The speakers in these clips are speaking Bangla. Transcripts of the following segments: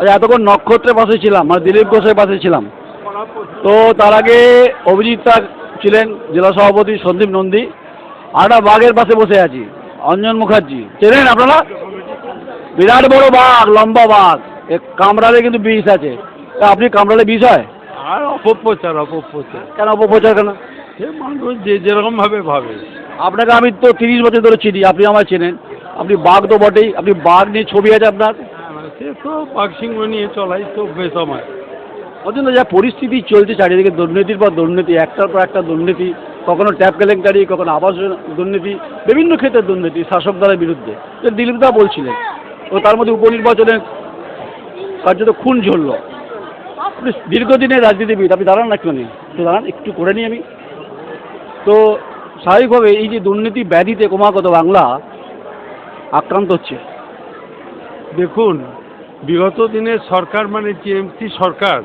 আচ্ছা এতক্ষণ নক্ষত্রের পাশে ছিলাম মানে দিলীপ ঘোষের পাশে ছিলাম। তো তার আগে অভিজিৎ ছিলেন জেলা সভাপতি সন্দীপ নন্দী। একটা বাঘের পাশে বসে আছি অঞ্জন মুখার্জি। চেনেন আপনারা? বিরাট বড় বাঘ লম্বা বাঘ। এ কামড়ালে কিন্তু বিষ আছে। তা আপনি কামড়ালে বিষ হয়? আর অপপ্রচার অপপ্রচার। কেন অপপ্রচার কেন? সে মানুষ যে যেরকম ভাবে ভাবে। আপনাকে আমি তো তিরিশ বছর ধরে চিনি আপনি আমার চেনেন। আপনি বাঘ তো বটেই আপনি বাঘ নিয়ে ছবি আছে আপনার। সে তো বাক্সিংহ নিয়ে চলাই তো আমার অত্যন্ত যা পরিস্থিতি চলছে চারিদিকে দুর্নীতির পর দুর্নীতি একটার পর একটা দুর্নীতি কখনো ট্যাপ কেলেঙ্কারি কখনো আবাস দুর্নীতি বিভিন্ন ক্ষেত্রে দুর্নীতি শাসক দলের বিরুদ্ধে। দিলীপ দা বলছিলেন ও তার মধ্যে উপনির্বাচনে কার্যত খুন ঝরল। আপনি দীর্ঘদিনের রাজনীতিবিদ আপনি দাঁড়ান না কেন একটু দাঁড়ান একটু করে নিই আমি। তো স্বাভাবিকভাবে এই যে দুর্নীতি ব্যাধিতে ক্রমাগত বাংলা আক্রান্ত হচ্ছে। দেখুন বিগত দিনের সরকার মানে টিএমসি সরকার,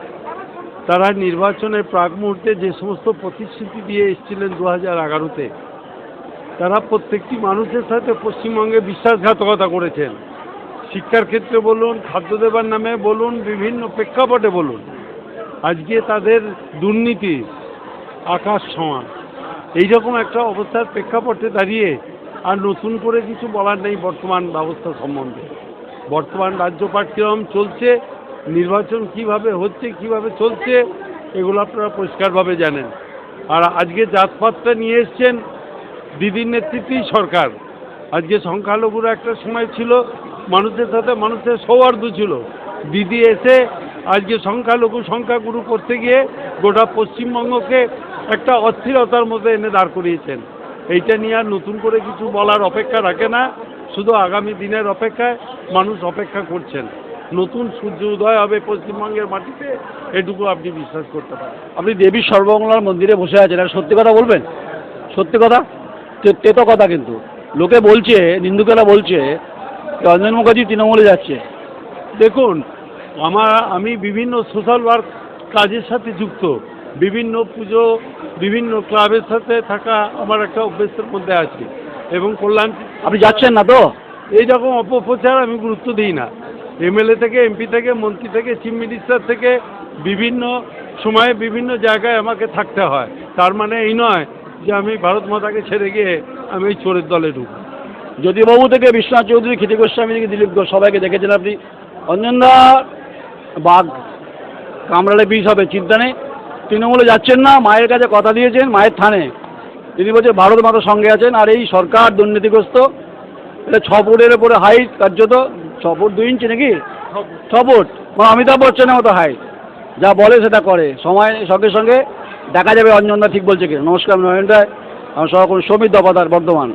তারা নির্বাচনের প্রাক মুহূর্তে যে সমস্ত প্রতিশ্রুতি দিয়ে এসেছিলেন দু হাজার এগারোতে, তারা প্রত্যেকটি মানুষের সাথে পশ্চিমবঙ্গে বিশ্বাসঘাতকতা করেছেন। শিক্ষার ক্ষেত্রে বলুন, খাদ্য দেবার নামে বলুন, বিভিন্ন প্রেক্ষাপটে বলুন, আজকে তাদের দুর্নীতি আকাশ সমান এইরকম একটা অবস্থার প্রেক্ষাপটে দাঁড়িয়ে আর নতুন করে কিছু বলার নেই বর্তমান ব্যবস্থা সম্বন্ধে। বর্তমান রাজ্যপাট কীরকম চলছে, নির্বাচন কীভাবে হচ্ছে, কীভাবে চলছে, এগুলো আপনারা পরিষ্কারভাবে জানেন। আর আজকে জাতপাতটা নিয়ে এসছেন দিদির নেতৃত্বেই সরকার। আজকে সংখ্যালঘুরা একটা সময় ছিল মানুষের সাথে মানুষের সৌহার্দ্য ছিল। দিদি এসে আজকে সংখ্যালঘু সংখ্যাগুরু করতে গিয়ে গোটা পশ্চিমবঙ্গকে একটা অস্থিরতার মধ্যে এনে দাঁড় করিয়েছেন। এইটা নিয়ে আর নতুন করে কিছু বলার অপেক্ষা রাখে না। শুধু আগামী দিনের অপেক্ষায় মানুষ অপেক্ষা করছেন। নতুন সূর্য উদয় হবে পশ্চিমবঙ্গের মাটিতে এটুকু আপনি বিশ্বাস করতে পারেন। আপনি দেবীর সর্বমঙ্গলার মন্দিরে বসে আছেন আর সত্যি কথা বলবেন? সত্যি কথা? তে- তেতো কথা কিন্তু। লোকে বলছে নিন্দুকেরা বলছে যে অঞ্জন মুখার্জি তৃণমূলে যাচ্ছে। দেখুন আমার আমি বিভিন্ন সোশ্যাল ওয়ার্ক কাজের সাথে যুক্ত। বিভিন্ন পুজো বিভিন্ন ক্লাবের সাথে থাকা আমার একটা অভ্যেসের মধ্যে আছে। এবং কল্যাণ আপনি যাচ্ছেন না তো? এইরকম অপপ্রচার আমি গুরুত্ব দিই না। এমএলএ থেকে এমপি থেকে মন্ত্রী থেকে চিফ মিনিস্টার থেকে বিভিন্ন সময়ে বিভিন্ন জায়গায় আমাকে থাকতে হয়। তার মানে এই নয় যে আমি ভারত মাতাকে ছেড়ে গিয়ে আমি এই চোরের দলে ঢুকবো। জ্যোতিবাবু থেকে বিশ্বনাথ চৌধুরী ক্ষিতি গোস্বামী থেকে দিলীপ ঘোষ সবাইকে দেখেছেন আপনি। অঞ্জনদা বাঘ কামড়ালে বিষ হবে চিন্তা নেই। তৃণমূলে যাচ্ছেন না মায়ের কাছে কথা দিয়েছেন মায়ের থানে। তিনি বলছে, ভারত মাতার সঙ্গে আছেন, আর এই সরকার দুর্নীতিগ্রস্ত। এটা ছ ফুটের উপরে হাইট কার্যত, ছ ফুট দুই ইঞ্চি নাকি? ছ ফুট। মানে অমিতাভ বচ্চনের মতো হাইট যা বলে সেটা করে। সময় সঙ্গে সঙ্গে দেখা যাবে অঞ্জনদা ঠিক বলছে কি নমস্কার রায়। আমার সহকর্মী সমিত দপাদার বর্ধমান।